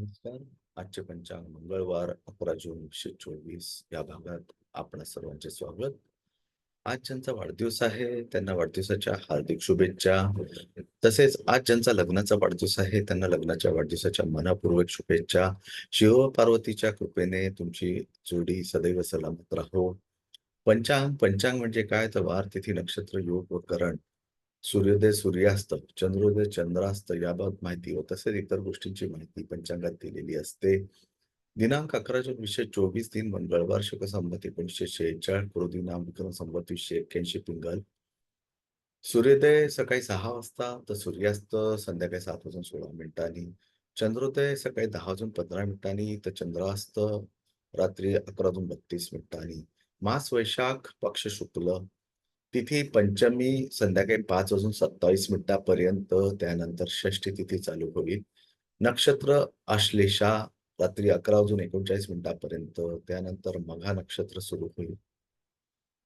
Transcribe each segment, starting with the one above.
नमस्कार. आजचे पंचांग मंगळवार अकरा जून एकशे चोवीस या भागात आपणा सर्वांचे स्वागत. आज ज्यांचा वाढदिवस आहे त्यांना वाढदिवसाच्या हार्दिक शुभेच्छा. तसेच आज ज्यांचा लग्नाचा वाढदिवस आहे त्यांना लग्नाच्या वाढदिवसाच्या मनापूर्वक शुभेच्छा. शिव पार्वतीच्या कृपेने तुमची जोडी सदैव सलामत राहो. पंचांग पंचांग म्हणजे काय? तर वार तिथी नक्षत्र योग व करण. सूर्योदय सूर्यास्त चंद्रोदय चंद्रास्त याबाबत माहिती व तसेच इतर गोष्टींची माहिती पंचांगात दिलेली असते. दिनांक अकरा जून वीसशे चोवीस दिन मंगळवार शक संमत एकोणीसशे शेहेचाळ कृती नाम विक्रम संमत वीसशे एक्क्याऐंशी पिंगल. सूर्योदय सकाळी सहा वाजता तर सूर्यास्त संध्याकाळी सात वाजून सोळा मिनिटांनी. चंद्रोदय सकाळी दहा वाजून पंधरा मिनिटांनी तर चंद्रास्त रात्री अकरा वाजून बत्तीस मिनिटांनी. मास वैशाख पक्ष शुक्ल तिथी पंचमी संध्याकाळी पाच वाजून सत्तावीस मिनिटापर्यंत त्यानंतर षष्ठी तिथी चालू होईल. नक्षत्र आश्लेषा रात्री अकरा वाजून एकोणचाळीस मिनिटापर्यंत त्यानंतर मघा नक्षत्र सुरू होईल.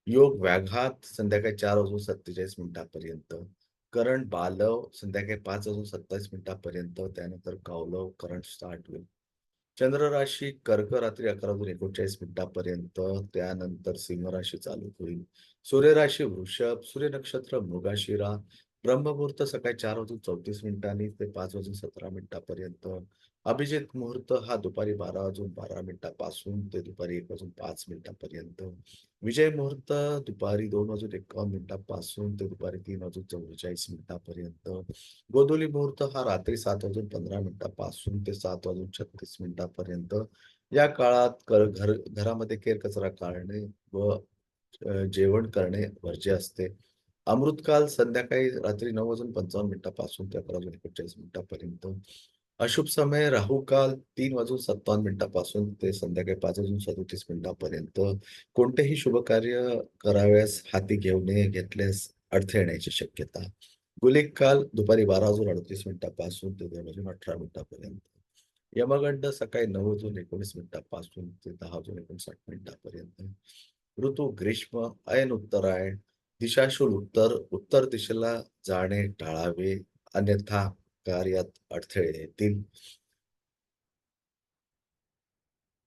योग व्याघात संध्याकाळी चार वाजून सत्तेचाळीस मिनिटापर्यंत करण बालव संध्याकाळी पाच वाजून सत्तावीस मिनिटापर्यंत त्यानंतर कौलव करण स्टार्ट होईल. चंद्र राशी कर्क रात्री अकरा वाजून एकोणचाळीस मिनिटापर्यंत त्यानंतर सिंह राशी चालू होईल. सूर्य राशी वृषभ सूर्य नक्षत्र मृगाशिरा ब्रह्ममुहूर्त सकाळी चार वाजून चौतीस मिनिटांनी ते पाच वाजून सतरा मिनिटापर्यंत. अभिजित मुहूर्त हा दुपारी बारा वाजून बारा मिनिटापासून ते दुपारी एक वाजून पाच मिनिटापर्यंत. विजय मुहूर्त दुपारी दोन वाजून एकावन्न मिनिटापासून ते दुपारी तीन वाजून चौवेचाळीस मिनिटापर्यंत. गोदोली मुहूर्त हा रात्री सात वाजून पंधरा मिनिटापासून ते सात वाजून छत्तीस मिनिटापर्यंत. या काळात घर घरामध्ये केर कचरा काढणे व जेवण करणे वर्ज्य असते. अमृतकाल संध्याकाळी रात्री नऊ वाजून पंचावन्न मिनिटापासून ते अकरा वाजून एकोणचाळीस मिनिटापर्यंत. अशुभ समय राहू काल तीन वाजून सत्तावन्न मिनिटापासून ते संध्याकाळी पाच वाजून सदोतीस मिनिटापर्यंत. कोणतेही शुभ कार्य कराव्यास हाती घेऊ नये घेतल्यास अडथळे येण्याची शक्यता. गुलिक काल दुपारी बारा वाजून अडतीस मिनिटापासून ते दोन वाजून अठरा मिनिटापर्यंत. यमगंड सकाळी नऊ वाजून एकोणीस मिनिटापासून ते दहा वाजून एकोणसाठ मिनिटापर्यंत. ऋतू ग्रीष्म अयन उत्तरायण दिशाशूल उत्तर उत्तर दिशेला जाणे टाळावे अन्यथा कार्यात अडथळे येतील.